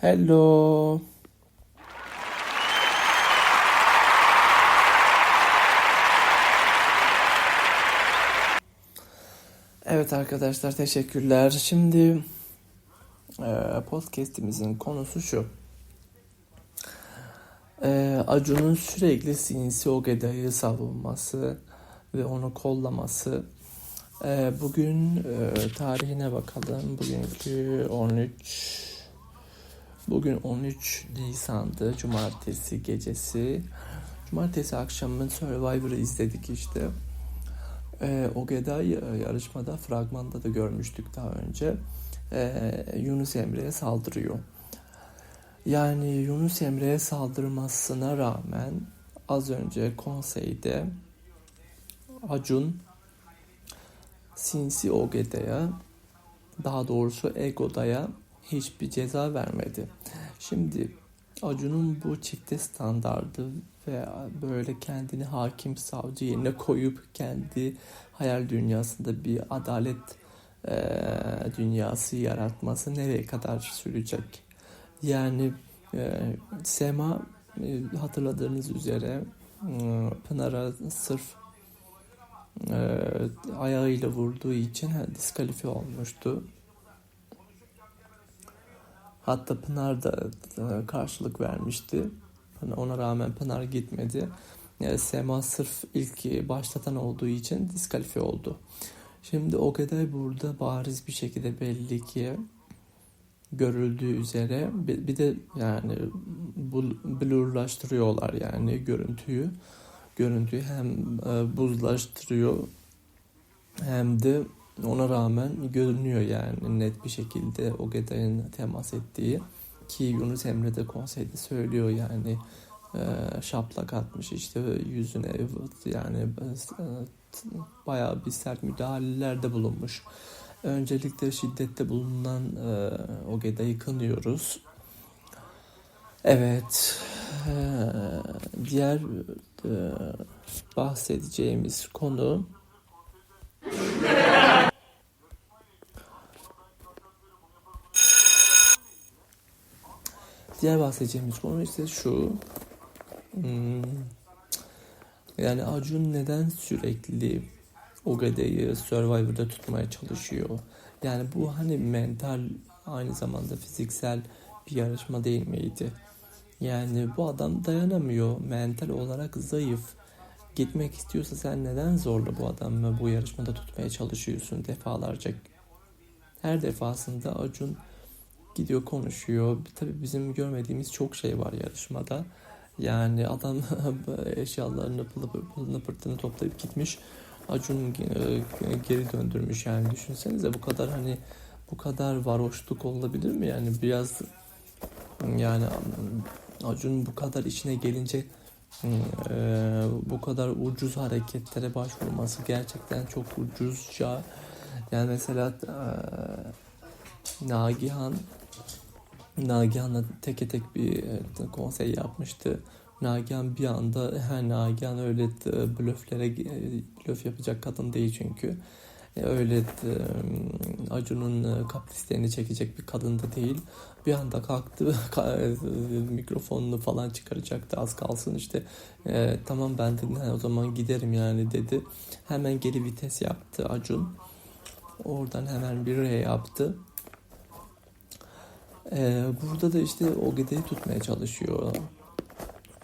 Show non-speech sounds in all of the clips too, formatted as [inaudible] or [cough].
Hello. Evet arkadaşlar teşekkürler. Şimdi e, podcast'imizin konusu şu. E, Acun'un sürekli sinsi Ogeda'yı savunması ve onu kollaması. E, bugün tarihine bakalım. Bugünkü 13 Bugün 13 Nisan'dı. Cumartesi gecesi. Cumartesi akşamı Survivor'ı izledik işte. Ee, Ogeday yarışmada fragmanda da görmüştük daha önce. Ee, Yunus Emre'ye saldırıyor. Yani Yunus Emre'ye saldırmasına rağmen az önce konseyde Acun Sinsi Ogeda'ya daha doğrusu Egoda'ya hiçbir ceza vermedi. Şimdi Acun'un bu çifte standardı ve böyle kendini hakim savcı yerine koyup kendi hayal dünyasında bir adalet e, dünyası yaratması nereye kadar sürecek? Yani e, Sema e, hatırladığınız üzere e, Pınar'a sırf e, ayağıyla vurduğu için diskalifiye olmuştu. Hatta Pınar da e, karşılık vermişti. Hani ona rağmen Pınar gitmedi. Yani Sema sırf ilk başlatan olduğu için diskalifiye oldu. Şimdi Ogeday burada bariz bir şekilde belli ki görüldüğü üzere bir de yani blurlaştırıyorlar yani görüntüyü. Görüntüyü hem e, buzlaştırıyor hem de ona rağmen görünüyor yani net bir şekilde o Ogeday'ın temas ettiği ki Yunus Emre de konseyde söylüyor yani e, şaplak atmış işte yüzüne yani e, bayağı bir sert müdahalelerde bulunmuş. Öncelikle şiddette bulunan e, Ogeda'yı kınıyoruz. Evet. E, diğer e, bahsedeceğimiz konu Diğer bahsedeceğimiz konu ise şu. Hmm, yani Acun neden sürekli Ogade'yi Survivor'da tutmaya çalışıyor? Yani bu hani mental aynı zamanda fiziksel bir yarışma değil miydi? Yani bu adam dayanamıyor. Mental olarak zayıf. Gitmek istiyorsa sen neden zorla bu adamı bu yarışmada tutmaya çalışıyorsun defalarca? Her defasında Acun gidiyor konuşuyor. Tabii bizim görmediğimiz çok şey var yarışmada. Yani adam [laughs] eşyalarını pılını pırtını toplayıp gitmiş. Acun e, geri döndürmüş yani düşünsenize bu kadar hani bu kadar varoşluk olabilir mi yani biraz yani Acun bu kadar içine gelince e, bu kadar ucuz hareketlere başvurması gerçekten çok ucuzca yani mesela e, Nagihan Nagihan'la teke tek bir e, konsey yapmıştı. Nagihan bir anda her Nagihan öyle e, blöflere e, blöf yapacak kadın değil çünkü. Öyle Acun'un kaprislerini çekecek bir kadın da değil. Bir anda kalktı [laughs] mikrofonunu falan çıkaracaktı az kalsın işte e, tamam ben de o zaman giderim yani dedi. Hemen geri vites yaptı Acun. Oradan hemen bir R yaptı. Ee, burada da işte Ogede'yi tutmaya çalışıyor.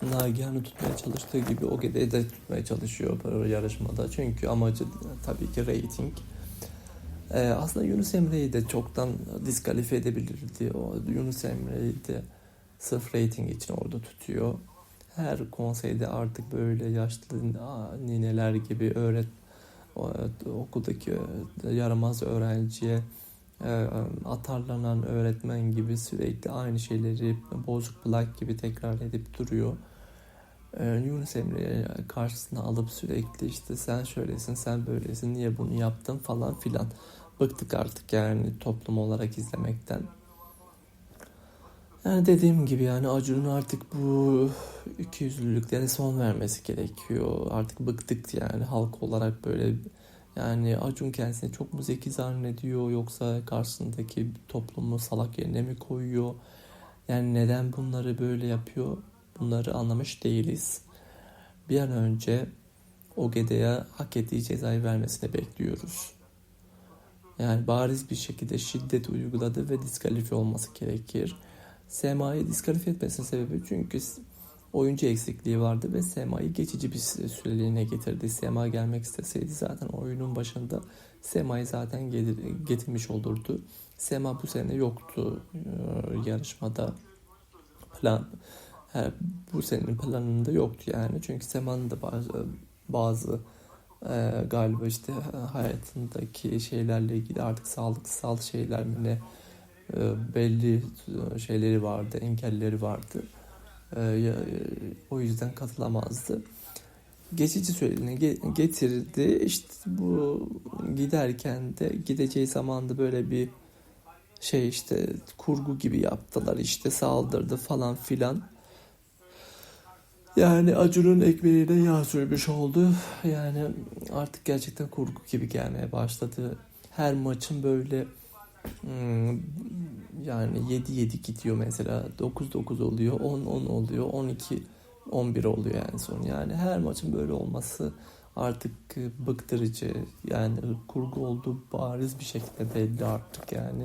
Nagihan'ı tutmaya çalıştığı gibi Ogede'yi de tutmaya çalışıyor yarışmada. Çünkü amacı tabii ki rating. Ee, aslında Yunus Emre'yi de çoktan diskalifiye edebilirdi. O Yunus Emre'yi de sırf rating için orada tutuyor. Her konseyde artık böyle yaşlı nineler gibi öğret okuldaki yaramaz öğrenciye e, atarlanan öğretmen gibi sürekli aynı şeyleri bozuk plak gibi tekrar edip duruyor. E, Yunus Emre'yi karşısına alıp sürekli işte sen şöylesin sen böylesin niye bunu yaptın falan filan. Bıktık artık yani toplum olarak izlemekten. Yani dediğim gibi yani Acun'un artık bu ikiyüzlülüklerine son vermesi gerekiyor. Artık bıktık yani halk olarak böyle yani Acun kendisini çok mu zeki zannediyor yoksa karşısındaki toplumu salak yerine mi koyuyor? Yani neden bunları böyle yapıyor bunları anlamış değiliz. Bir an önce Ogeda'ya hak ettiği cezayı vermesini bekliyoruz. Yani bariz bir şekilde şiddet uyguladı ve diskalifiye olması gerekir. Sema'yı diskalifiye etmesinin sebebi çünkü oyuncu eksikliği vardı ve Sema'yı geçici bir süreliğine getirdi. Sema gelmek isteseydi zaten oyunun başında Sema'yı zaten getirmiş olurdu. Sema bu sene yoktu yarışmada. Plan bu senenin planında yoktu yani. Çünkü Sema'nın da bazı, bazı e, galiba işte hayatındaki şeylerle ilgili artık sağlıksal şeyler mi ne e, belli şeyleri vardı, engelleri vardı. E, ya- o yüzden katılamazdı. Geçici süreliğine ge- getirdi. İşte bu giderken de gideceği zaman da böyle bir şey işte kurgu gibi yaptılar işte saldırdı falan filan. Yani Acun'un ekmeğine yağ sürmüş oldu. Yani artık gerçekten kurgu gibi gelmeye başladı. Her maçın böyle yani 7-7 gidiyor mesela. 9-9 oluyor, 10-10 oluyor, 12-11 oluyor yani son. Yani her maçın böyle olması artık bıktırıcı. Yani kurgu olduğu bariz bir şekilde belli artık yani.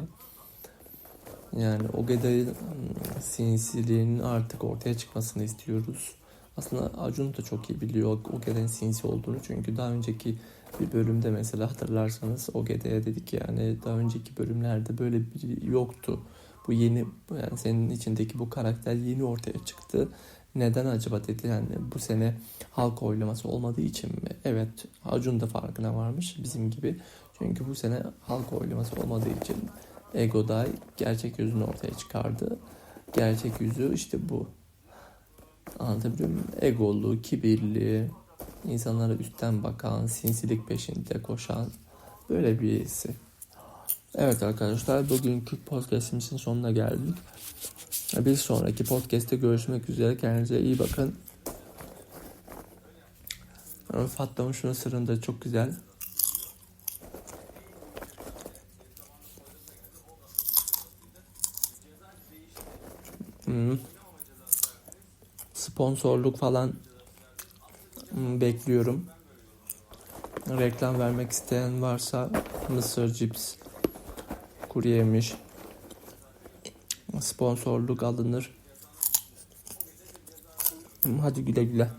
Yani Ogeda'nın hmm, sinsiliğinin artık ortaya çıkmasını istiyoruz. Aslında Acun da çok iyi biliyor Ogeda'nın sinsi olduğunu. Çünkü daha önceki bir bölümde mesela hatırlarsanız Ogeda'ya dedik yani daha önceki bölümlerde böyle biri yoktu. Bu yeni yani senin içindeki bu karakter yeni ortaya çıktı. Neden acaba dedi yani bu sene halk oylaması olmadığı için mi? Evet Acun da farkına varmış bizim gibi. Çünkü bu sene halk oylaması olmadığı için Egoday gerçek yüzünü ortaya çıkardı. Gerçek yüzü işte bu. Anlatabiliyor muyum? Egolu, kibirli, insanlara üstten bakan, sinsilik peşinde koşan böyle birisi. Evet arkadaşlar bugünkü podcastimizin sonuna geldik. Bir sonraki podcast'te görüşmek üzere. Kendinize iyi bakın. Fatma'nın şunun sırrını da çok güzel. Hmm. Sponsorluk falan hmm, bekliyorum. Reklam vermek isteyen varsa Mısır cips, kuru yemiş, sponsorluk alınır. Hadi güle güle.